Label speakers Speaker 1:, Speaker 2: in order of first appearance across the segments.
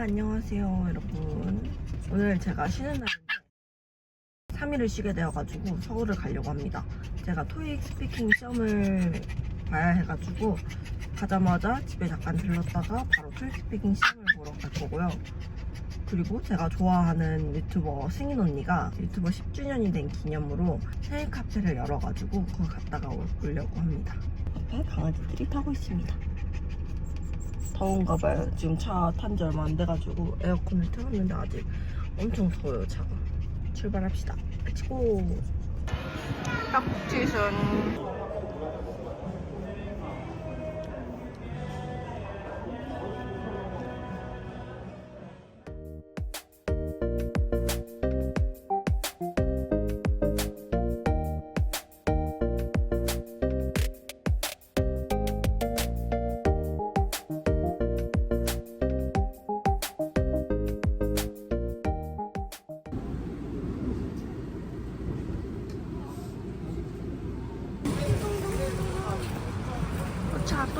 Speaker 1: 안녕하세요 여러분. 오늘 제가 쉬는 날인데 3일을 쉬게 되어가지고 서울을 가려고 합니다. 제가 토익 스피킹 시험을 봐야 해가지고 가자마자 집에 잠깐 들렀다가 바로 토익 스피킹 시험을 보러 갈 거고요. 그리고 제가 좋아하는 유튜버 승인 언니가 유튜버 10주년이 된 기념으로 생일 카페를 열어가지고 거기 갔다가 올- 오려고 합니다. 앞에 강아지들이 타고 있습니다 더운가 봐요. 지금 차 탄 지 얼마 안 돼가지고 에어컨을 틀었는데 아직 엄청 더워요 차가. 출발합시다. 렛츠고. 딱지순.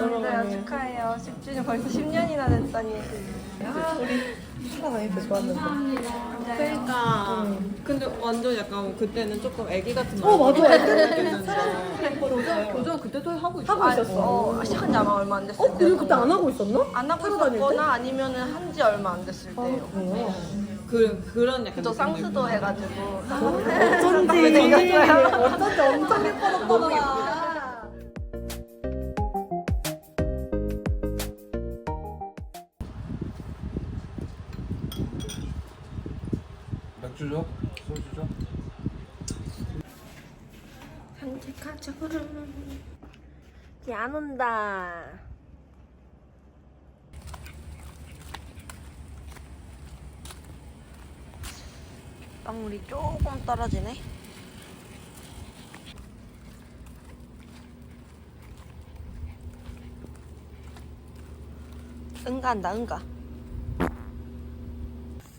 Speaker 1: 네, 나왔는데요. 축하해요. 10주년 벌써 10년이나 됐다니.
Speaker 2: 그러니까 근데 완전 약간 그때는 조금 애기 같은
Speaker 3: 어, 맞아.
Speaker 2: 교정 교정 그때도 하고 있어
Speaker 3: 하고 있었어.
Speaker 1: 어, 시간 지 아마 얼마 안 됐을
Speaker 3: 어. 그리고 그때 안 하고 있었나?
Speaker 1: 안 하고
Speaker 3: 하러 다닐 때?
Speaker 1: 있었거나 아니면은 한 지 얼마 안 됐을 때요.
Speaker 3: 어.
Speaker 2: 그 그런 약간
Speaker 1: 저 쌍수도 해가지고.
Speaker 3: 어쩐지.
Speaker 1: 생겼어요.
Speaker 3: 어쩐지 엄청 예뻐졌더라.
Speaker 4: 맥주죠? 소주죠?
Speaker 1: 산책하자. 걔안 온다. 방울이 조금 떨어지네. 응가한다 응가.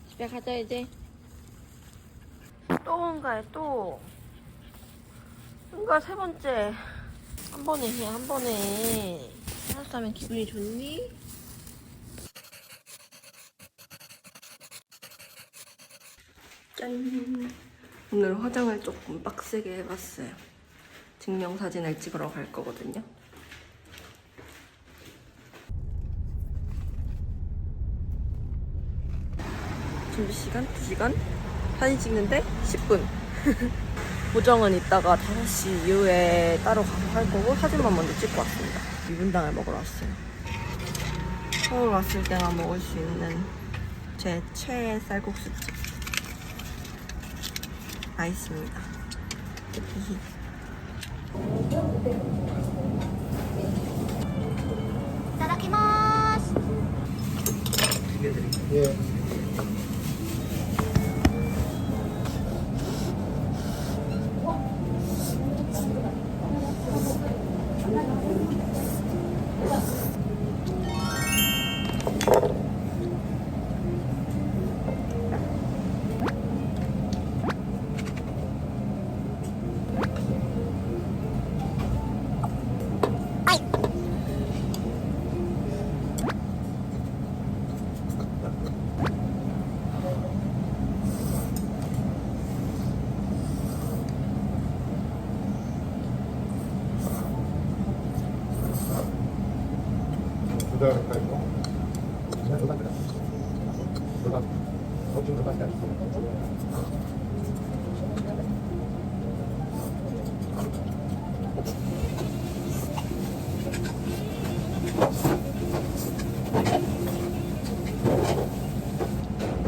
Speaker 1: 집에 가자 이제 또 응가해 또 응가 세 번째 한 번에 해, 한 번에. 하면 기분이 좋니? 짠. 오늘 화장을 조금 빡세게 해봤어요. 증명사진을 찍으러 갈 거거든요. 준비 시간 2시간? 사진 찍는데 10분. 보정은 이따가 5시 이후에 따로 가서 할 거고 사진만 먼저 찍고 왔습니다. 미분당을 먹으러 왔어요. 서울 왔을 때만 먹을 수 있는 제 최애 쌀국수집. 맛있습니다.
Speaker 4: 부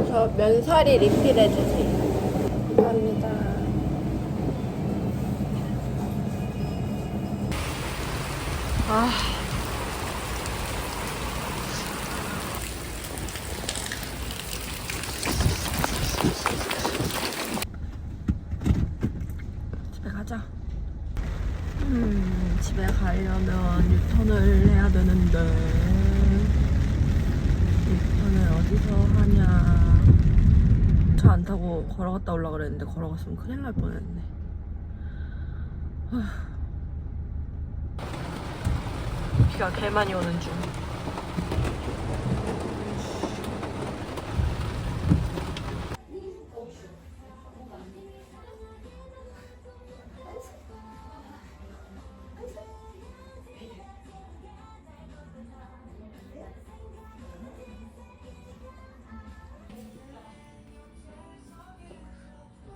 Speaker 1: 저 면사리 리필해주세요. 감사합니다. 아. 집에 가자. 유턴을 해야 되는데. 오늘 어디서 하냐 차 안 타고 걸어갔다 올라 그랬는데 걸어갔으면 큰일 날 뻔했네. 비가 개 많이 오는 중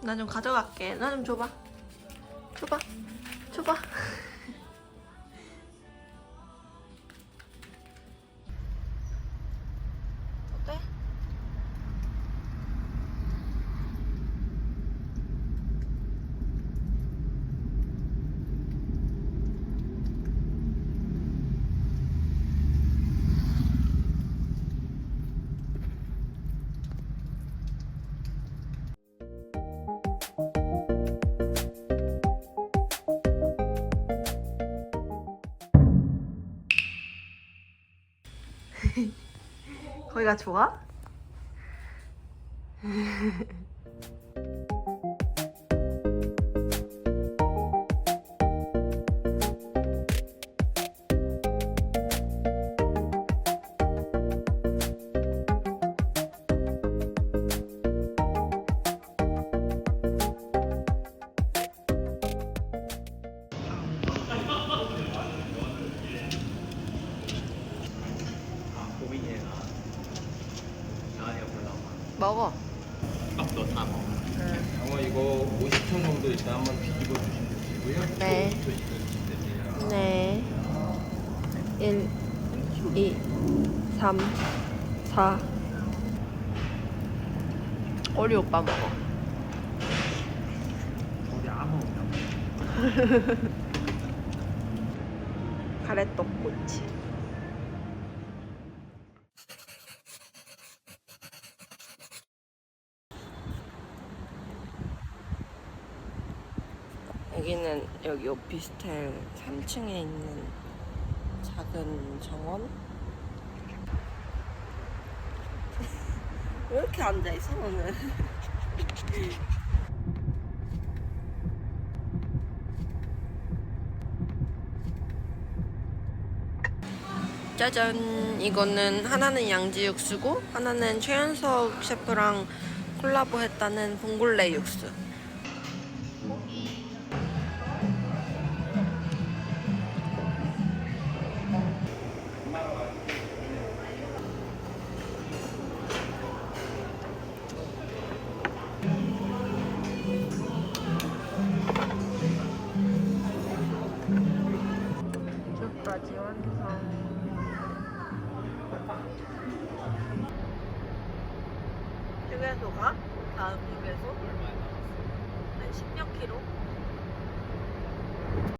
Speaker 1: 나 좀 가져갈게. 나 좀 줘봐. 줘봐. 줘봐. 거기가 좋아? 먹어.
Speaker 4: 너다 먹어. 장어 이거 50초 정도 일단 한번 뒤집어 주시면 되시고요.
Speaker 1: 네.
Speaker 4: 5초 식혀주시면 되세요.
Speaker 1: 네. 1, 2, 3, 4. 어리 오빠 먹어.
Speaker 4: 우리 아무
Speaker 1: 가래떡꼬치. 여기는 여기 오피스텔 3층에 있는 작은 정원? 왜 이렇게 앉아있어 너는? 짜잔 이거는 하나는 양지 육수고 하나는 최연석 셰프랑 콜라보 했다는 봉골레 육수 휴게소가 다음 휴게소 한 10여 킬로